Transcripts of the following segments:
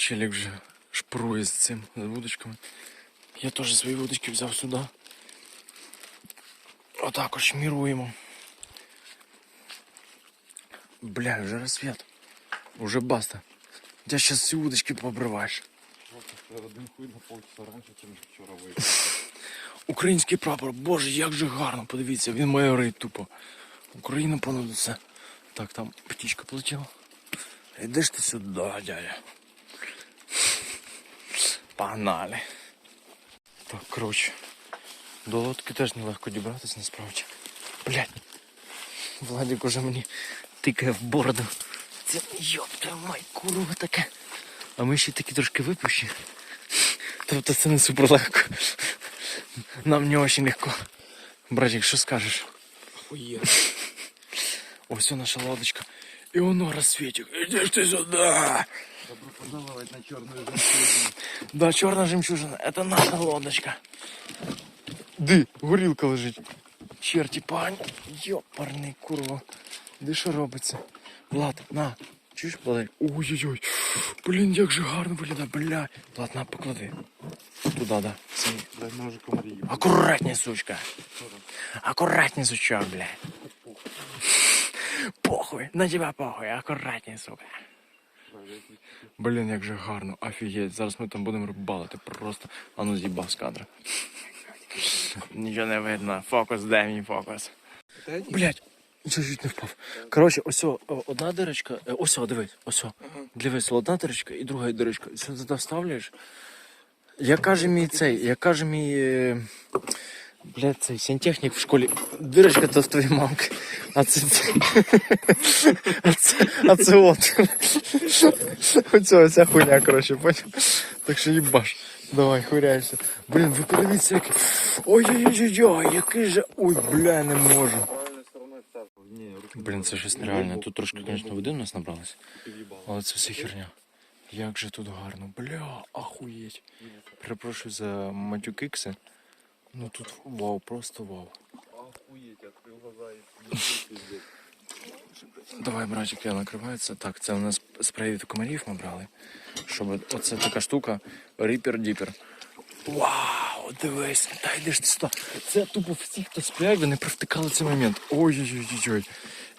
Челік вже шпрує з цим з вудочками. Я теж свої вудочки взяв сюди. Отак ось міруємо. Бля, вже розсвіт. Уже баста. Я зараз всі вудочки пообриваєш. Один хуй на полчаса раніше, ніж вчора вийшов. Український прапор, боже, як же гарно, подивіться, він майорить тупо. Україна понад усе. Так, там птічка полетіла. Іди ж ти сюди, дядя. Погнали. Так, коротше. До лодки теж нелегко дібратися насправді. Блядь. Владик уже мені тикає в бороду. Це йопта май, курва таке. А ми ще такі трошки випущі. Тобто це не супер легко. Нам не очень легко. Братик, що скажеш? Хує. Ось наша лодочка. І воно розсвітик. Іди ж ти сюди. Добро пожаловать на чорну жемчужину. Да, чорна жемчужина, это наша лодочка. Ди, горілка лежить. Черті пань. Йопарний курва. Де що робиться? Влад, на. Чуєш, Владик? Ой-ой-ой. Блін, як же гарно виглядає, бля. Влад, на, поклади. Туди, да. Це Дай ножик комарів. Аккуратней, сучка. Аккуратней, сучок, бля. Похуй, на тебя похуй, аккуратней, сука. Блін, як же гарно, офігеть. Зараз ми там будемо рибалити. Просто а ну з'їбав з кадра. Нічого не видно. Фокус, де мій фокус. Блять, нічого чуть не впав. Коротше, ось одна дирочка, е, ось о, дивись, ось. Дивись, одна дирочка і друга дирочка. Що ти туди вставляєш? Як каже мій цей, як каже мій. Блядь, цей сантехнік в школі. Дирочка то в твоїй мамки. А це. А це, а це от. Оця, оця хуйня, коротше, потім. Так що їбаш. Давай, хуряйся. Блін, ви подивіться, який. Ой-ой-ой, який же. Ой, бля, не можу. Блін, це щось нереальне. Тут трошки, звісно, води у нас набралось. Але це все херня. Як же тут гарно. Бля, ахуєть. Перепрошую за матюкикси. Ну тут вау, просто вау. Охуєть, відкрив глаза і. Давай, братик, я накривається. Так, це у нас спрей від комарів ми брали. Щоб оце така штука, ріпер-діпер. Вау, дивись, та йди ж ти сюди. Це тупо всі, хто сплять, вони провтикали цей момент. Ой-ой-ой-ой.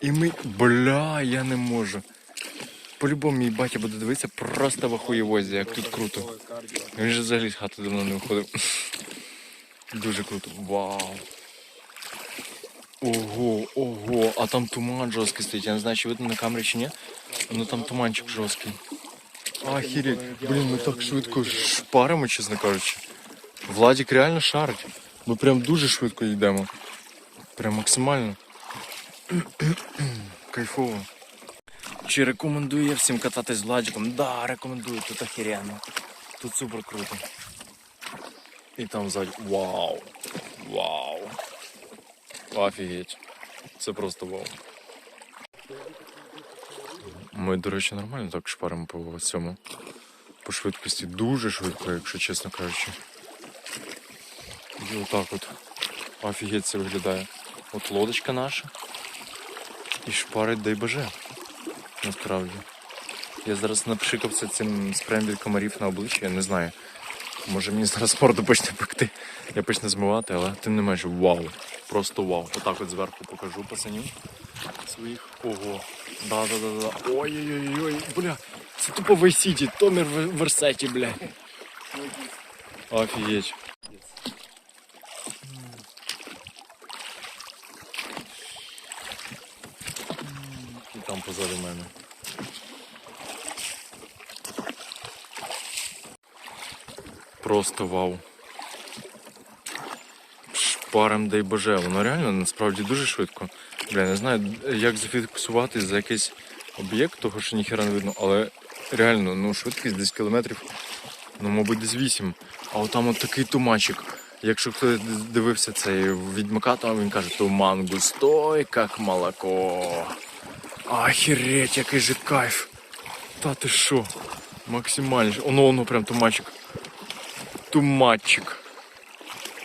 І ми. Бля, я не можу. По-любому мій батя буде дивитися просто в охуєвозі, як тут круто. Він же взагалі з хати давно не виходив. Дуже круто. Вау. Ого, ого, а там туман жорсткий стоїть. Я не знаю, чи видно на камері чи ні. Ну там туманчик жорсткий. Ахірі, блін, ми так швидко шпаримо, чесно кажучи. Владік реально шарить. Ми прям дуже швидко йдемо. Прям максимально. Кайфово. Чи рекомендую я всім кататись з Владиком? Да, рекомендую, тут охеренно. Тут супер круто. І там ззаді. Вау! Вау! Офігеть. Це просто вау. Ми, до речі, нормально так шпаримо по цьому. По швидкості. Дуже швидко, якщо чесно кажучи. І отак от. Офігеть це виглядає. От лодочка наша. І шпарить дай боже. Насправді. Я зараз напшикався цим спреєм від комарів на обличчя, я не знаю. Може мені зараз морду почне пекти. Я почну змивати, але тим не менше, вау. Просто вау. Отак от зверху покажу пацанів своїх. Ого. Да-да-да-да. Ой-ой-ой, бля. Це тупо Томір в Версеті, бля. Офігеть. І там позаду мене. Просто вау. Шпарем дай боже, воно реально насправді дуже швидко. Бля, не знаю, як зафіксувати за якийсь об'єкт, того що ніхера не видно, але реально, ну, швидкість десь кілометрів, ну, мабуть, десь 8. А от там от такий туманчик. Якщо хто дивився цей відьмака, то він каже, туман густой, як молоко. Охереть, який же кайф. Та ти що? Максимально. Оно, воно прям туманчик. Туманчик.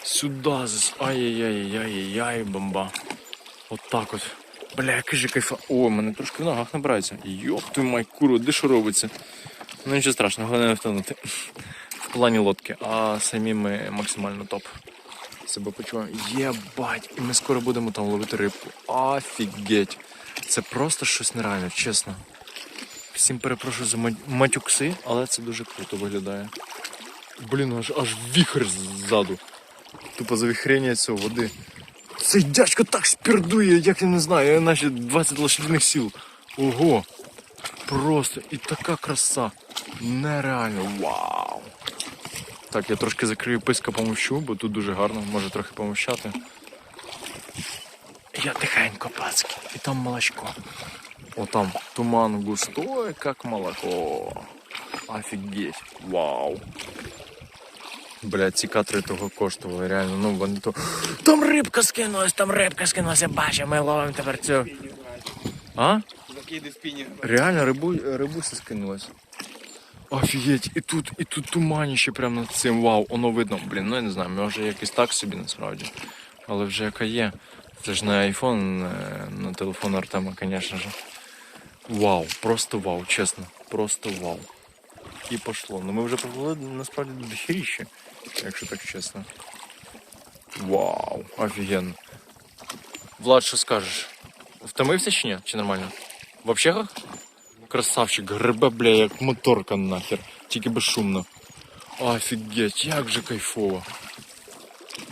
Сюда зас. Ай-яй-яй-яй-яй, бомба. От так от. Бля, який же кайфа. О, мене трошки в ногах набирається. Йоп ти май куру, де що робиться? Ну нічого страшного, головне не втонути. В плані лодки, а самі ми максимально топ. Себе почуваємо. Єбать, і ми скоро будемо там ловити рибку. Офігеть. Це просто щось нереальне, чесно. Всім перепрошую за матюкси, але це дуже круто виглядає. Блін, аж аж віхр ззаду. Тупо завіхрення цього води. Цей дядько так спірдує, як я не знаю, наче 20 лошадиних сил. Ого! Просто і така краса. Нереально. Вау! Так, я трошки закрию писка помовчу, бо тут дуже гарно, може трохи помовчати. Я тихенько, пацки. І там молочко. О, там туман густой, как молоко. Офігеть. Вау. Блядь, ці катри того коштували, реально, ну вони то. Там рибка скинулась, там рибка скинулась, я бачу, ми ловимо тепер цю. А? Закиди спінінг. Реально рибу, рибуся скинулась. Офігеть, і тут, і тут туманіще прямо над цим. Вау, воно видно. Блін, ну я не знаю, може якось так собі насправді. Але вже яка є. Це ж не айфон на телефон Артема, звісно ж. Вау, просто вау, чесно. Просто вау. І пошло. Ну ми вже поплили насправді до дохеріще, якщо так чесно. Вау, офігенно. Влад, що скажеш? Втомився чи ні? Чи нормально? В общагах? Красавчик, грибе, бля, як моторка нахер. Тільки безшумно. Офігеть, як же кайфово.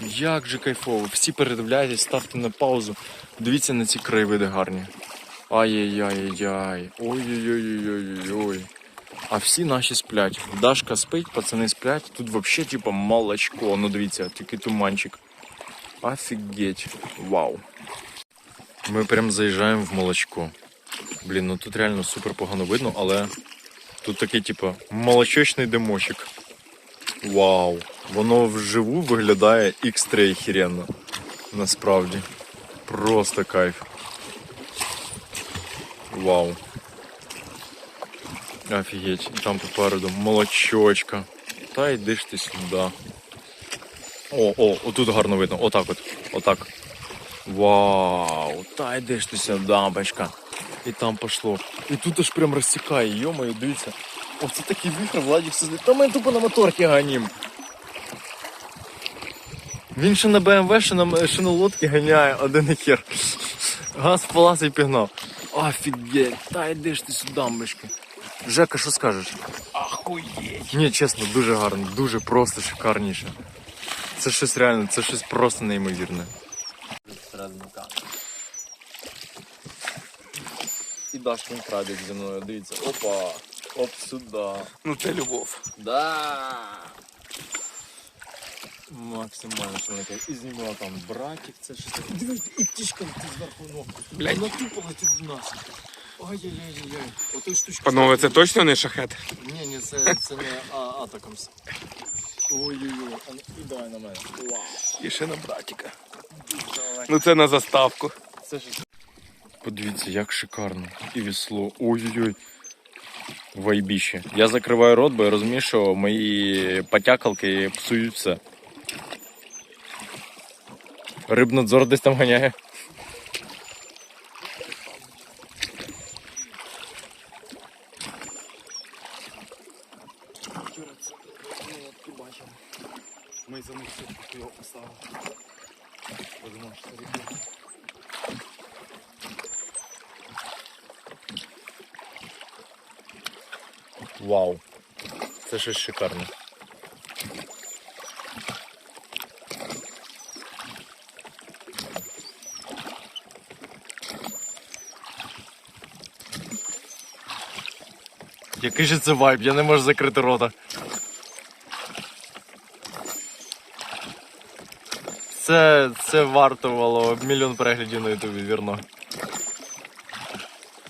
Як же кайфово. Всі передивляйтесь, ставте на паузу. Дивіться на ці краєвиди гарні. Ай-яй-яй-яй. Ой-ой-ой-ой-ой-ой. А всі наші сплять. Дашка спить, пацани сплять. Тут вообще типа молочко. Ну дивіться, такий туманчик. Офігеть. Вау. Ми прям заїжджаємо в молочко. Блін, ну тут реально супер погано видно, але тут такий, типу, молочечний димочок. Вау! Воно вживу виглядає X3 охеренно. Насправді. Просто кайф. Вау. Офігеть. І там попереду молочочка. Та йди ж ти сюди. О, о, отут гарно видно. Отак от. Отак. Вау, та йди ж ти сюди, бачка. І там пошло. І тут аж прям розсікає, йомаю, дивіться. Оце такий вихр, Владик сидить. Та ми тупо на моторці ганім. Він ще на БМВ, ще на, ще на лодці ганяє, один хер. Газ в і пігнав. Офігеть, та йди ж ти сюди, бачка. Жека, що скажеш? Ахуєть. Ні, чесно, дуже гарно, дуже просто шикарніше. Це щось реально, це щось просто неймовірне. І Дашкин крабик зі мною, дивіться. Опа! Оп, сюди. Ну це любов. Да. Максимально що не І знімала там братик, це щось. таке. Дивись, і птічка летить зверху ног. Блядь. Вона до нас. Ай-яй-яй-яй. Ото штучка. Панове, це точно не шахет? Ні, ні, це, це не а, Атакамс. Ой-ой-ой, ну, давай на мене. Вау. І ще на братіка. Ну це на заставку. Це ж... Подивіться, як шикарно. І весло. Ой-ой-ой. Вайбіще. Я закриваю рот, бо я розумію, що мої потякалки псують все. Рибнадзор десь там ганяє. Ми за них все його поставили. Подумав, що це ріка. Вау. Це щось шикарне. Який же це вайб, я не можу закрити рота. Це, це вартувало мільйон переглядів на ютубі, вірно.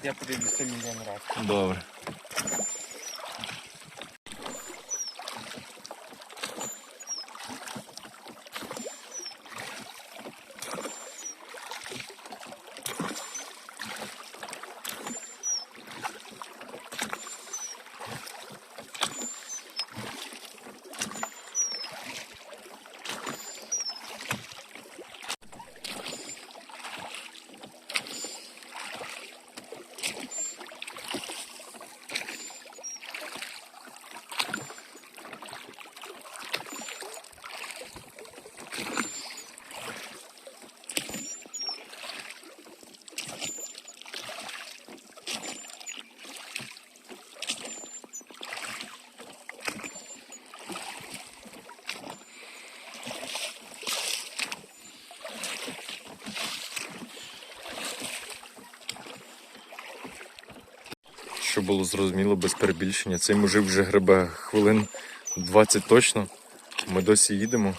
Я подивлюся мільйон разів. Добре. Було зрозуміло без перебільшення. Цей мужик вже гребе хвилин 20 точно. Ми досі їдемо.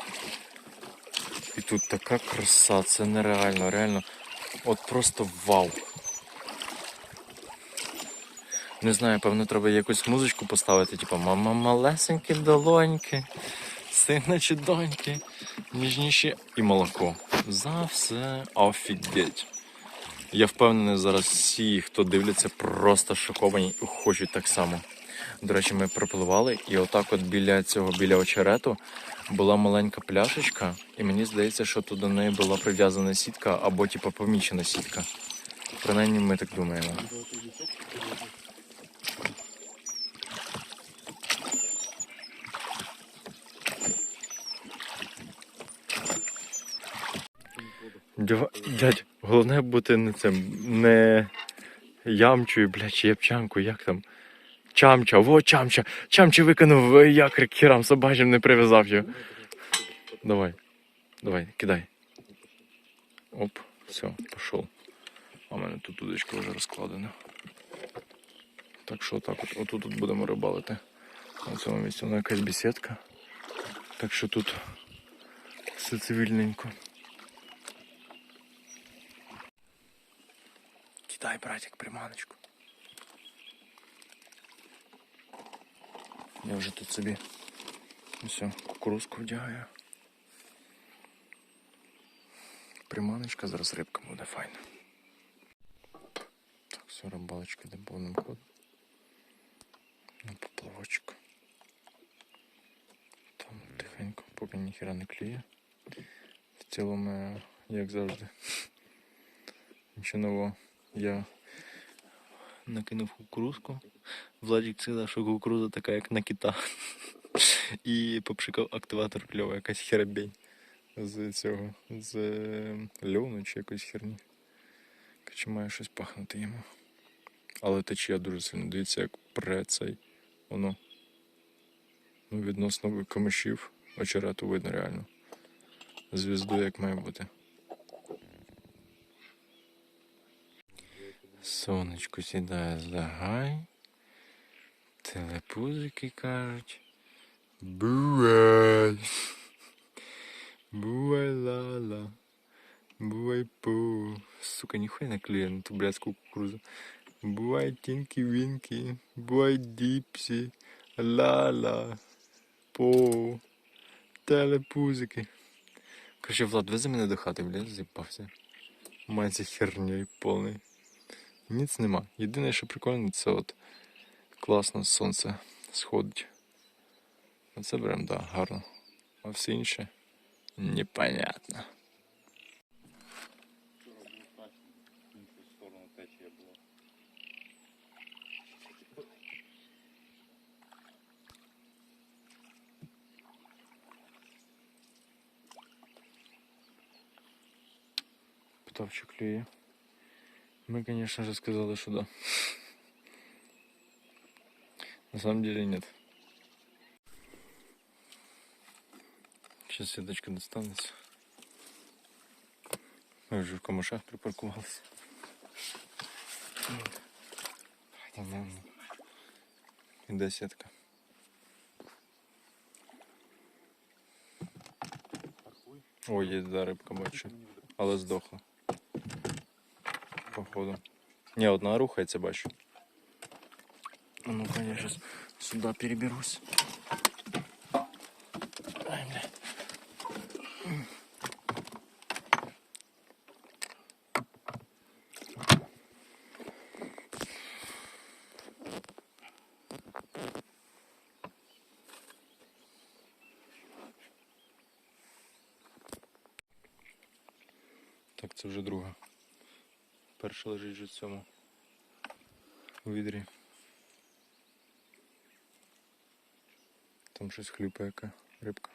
І тут така краса, це нереально, реально. От просто вау. Не знаю, певно, треба якусь музичку поставити, типу мама малесенькі долоньки, сина чи доньки, ніжніші і молоко. За все офігеть. Я впевнений, зараз всі, хто дивляться, просто шоковані і хочуть так само. До речі, ми пропливали, і отак от біля цього, біля очерету, була маленька пляшечка, і мені здається, що тут до неї була прив'язана сітка або типу помічена сітка. Принаймні ми так думаємо. Дядь, головне бути не цим, не ямчою, блядь, чи ябчанкою, як там. Чамча, во чамча. Чамча викинув е, якрик хірам собачим, не прив'язав його. Давай. Давай, кидай. Оп, все, пішов. А в мене тут удочка вже розкладена. Так що так от, отут от будемо рибалити. На цьому місці вона якась бесідка. Так що тут все цивільненько. Кидай, братик, приманочку. Я вже тут собі все, кукурузку вдягаю. Приманочка, зараз рибка буде файна. Так, все, рибалочка йде повним ходом. На поплавочок. Там тихенько, поки ніхіра не клює. В цілому, як завжди. Нічого нового. Я накинув кукурузку. Владик сказав, що кукуруза така, як на кита. І попшикав активатор кльова, якась херебень з цього, з е, льону чи якоїсь херні. Короче, має щось пахнути йому. Але течія дуже сильно. Дивіться, як пре цей воно. Ну, відносно камишів, очерету видно реально. Звізду як має бути. Сонечко сідає за гай. Телепузики кажуть. Бувай. Бувай ла-ла. Бувай пу. Сука, ніхуя не клює на ту блядську кукурузу. Бувай тінкі-вінкі. Бувай діпсі. Ла-ла. По. Телепузики. Короче, Влад, вези мене до хати, блядь, зіпався. Мається херньою повний. Ніц нема. Єдине, що прикольно, це от класно сонце сходить. Оце прям, да, гарно. А все інше непонятно. Питав, чи. Мы, конечно же, сказали, что да. На самом деле нет. Сейчас сеточка достанется. Мы уже в камышах припарковался. Там вон іде сетка. Ой, є да, рибка бачу. Але здохла. Походу. Не, одна рухається, бачу. Ну-ка, я сейчас сюда переберусь. Ай, бля. Так, це вже друга Перша лежить вже в цьому у відрі. Там щось хлюпає яка рибка.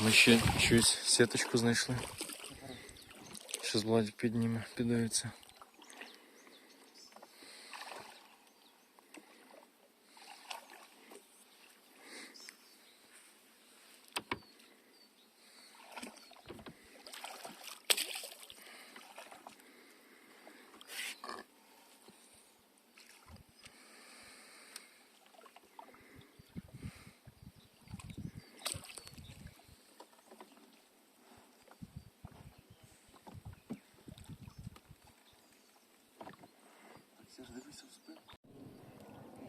Ми ще щось сіточку знайшли. Щас Владик підніме, піддається.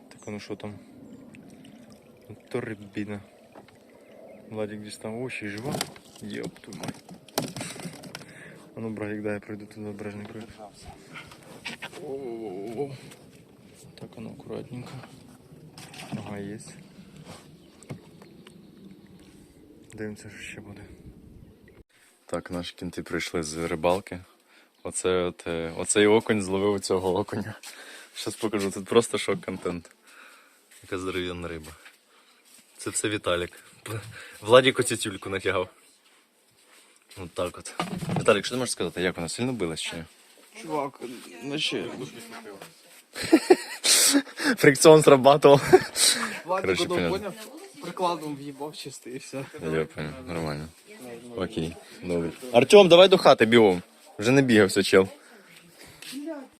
Так, ну що там? То рибіна. Владик десь там очі жива. Єп твою мать. А ну, братик, дай я пройду туди. Воу-воу-воу. Так, ну аккуратненько. Ага, есть. Дивимося, що ще буде. Так, наші кінти прийшли з рибалки. Оце от, е, оцей окунь зловив цього окуня. Щас покажу, тут просто шок-контент. Яка здоров'яна риба. Це все Віталік. П- Владік оцю тюльку натягав. От так от. Віталік, що ти можеш сказати, як вона сильно билась чи ні? Чувак, наче. Фрикціон срабатував. Короче, понятно. прикладом в'їбав чисто і все. Я понял, нормально. Окей, добре. Артем, давай до хати бігом. Вже не бігався, чел.